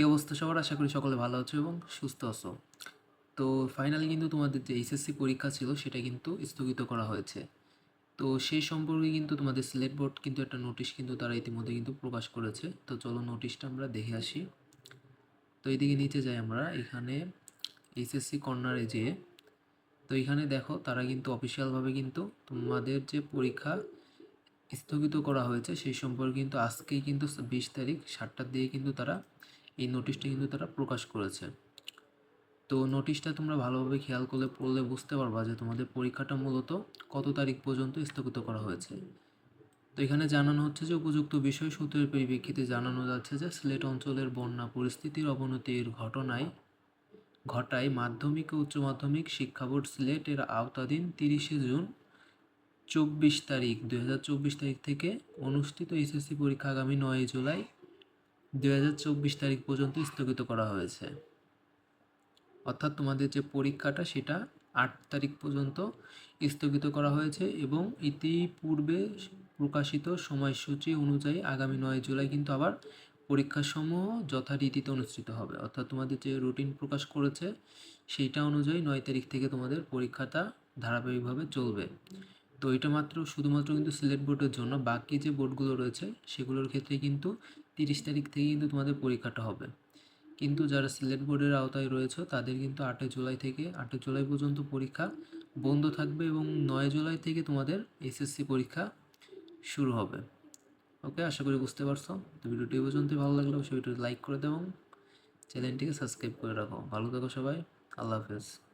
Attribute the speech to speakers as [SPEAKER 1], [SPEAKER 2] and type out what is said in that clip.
[SPEAKER 1] কি অবস্থা সবার আশা করি সকলে ভালো আছো এবং সুস্থ আছো তো ফাইনালি কিন্তু তোমাদের যে এইচএসসি পরীক্ষা ছিল সেটা কিন্তু স্থগিত করা হয়েছে তো সেই সম্পর্কে কিন্তু তোমাদের সিলেট বোর্ড কিন্তু একটা নোটিশ কিন্তু তারা ইতিমধ্যে কিন্তু প্রকাশ করেছে তো চলো নোটিশটা আমরা দেখে আসি তো এইদিকে নিচে যাই আমরা এখানে এইচএসসি কর্নারে যেয়ে তো এখানে দেখো তারা কিন্তু অফিসিয়ালভাবে কিন্তু তোমাদের যে পরীক্ষা স্থগিত করা হয়েছে সেই সম্পর্কে কিন্তু আজকেই কিন্তু বিশ তারিখ সাতটার দিয়ে কিন্তু তারা এই নোটিশটা কিন্তু তারা প্রকাশ করেছে তো নোটিশটা তোমরা ভালোভাবে খেয়াল করলে পড়লে বুঝতে পারবা যে তোমাদের পরীক্ষাটা মূলত কত তারিখ পর্যন্ত স্থগিত করা হয়েছে তো এখানে জানানো হচ্ছে যে উপযুক্ত বিষয় সূত্রের পরিপ্রেক্ষিতে জানানো যাচ্ছে যে সিলেট অঞ্চলের বন্যা পরিস্থিতির অবনতির ঘটনায় ঘটায় মাধ্যমিক ও উচ্চ মাধ্যমিক শিক্ষা বোর্ড সিলেটের আওতাধীন তিরিশে জুন চব্বিশ তারিখ দু তারিখ থেকে অনুষ্ঠিত এসএসসি পরীক্ষা আগামী নয় জুলাই দুই তারিখ পর্যন্ত স্থগিত করা হয়েছে অর্থাৎ তোমাদের যে পরীক্ষাটা সেটা আট তারিখ পর্যন্ত স্থগিত করা হয়েছে এবং ইতিপূর্বে প্রকাশিত সময়সূচি অনুযায়ী আগামী নয় জুলাই কিন্তু আবার পরীক্ষাসমূহ যথারীতিতে অনুষ্ঠিত হবে অর্থাৎ তোমাদের যে রুটিন প্রকাশ করেছে সেইটা অনুযায়ী নয় তারিখ থেকে তোমাদের পরীক্ষাটা ধারাবাহিকভাবে চলবে তো এটা মাত্র শুধুমাত্র কিন্তু সিলেট বোর্ডের জন্য বাকি যে বোর্ডগুলো রয়েছে সেগুলোর ক্ষেত্রে কিন্তু তিরিশ তারিখ থেকে কিন্তু তোমাদের পরীক্ষাটা হবে কিন্তু যারা সিলেট বোর্ডের আওতায় রয়েছে তাদের কিন্তু আটই জুলাই থেকে আটই জুলাই পর্যন্ত পরীক্ষা বন্ধ থাকবে এবং নয় জুলাই থেকে তোমাদের এসএসসি পরীক্ষা শুরু হবে ওকে আশা করি বুঝতে পারছো তো ভিডিওটি পর্যন্তই ভালো লাগলে অবশ্যই ভিডিওটি লাইক করে দেবো চ্যানেলটিকে সাবস্ক্রাইব করে রাখো ভালো থাকো সবাই আল্লাহ হাফেজ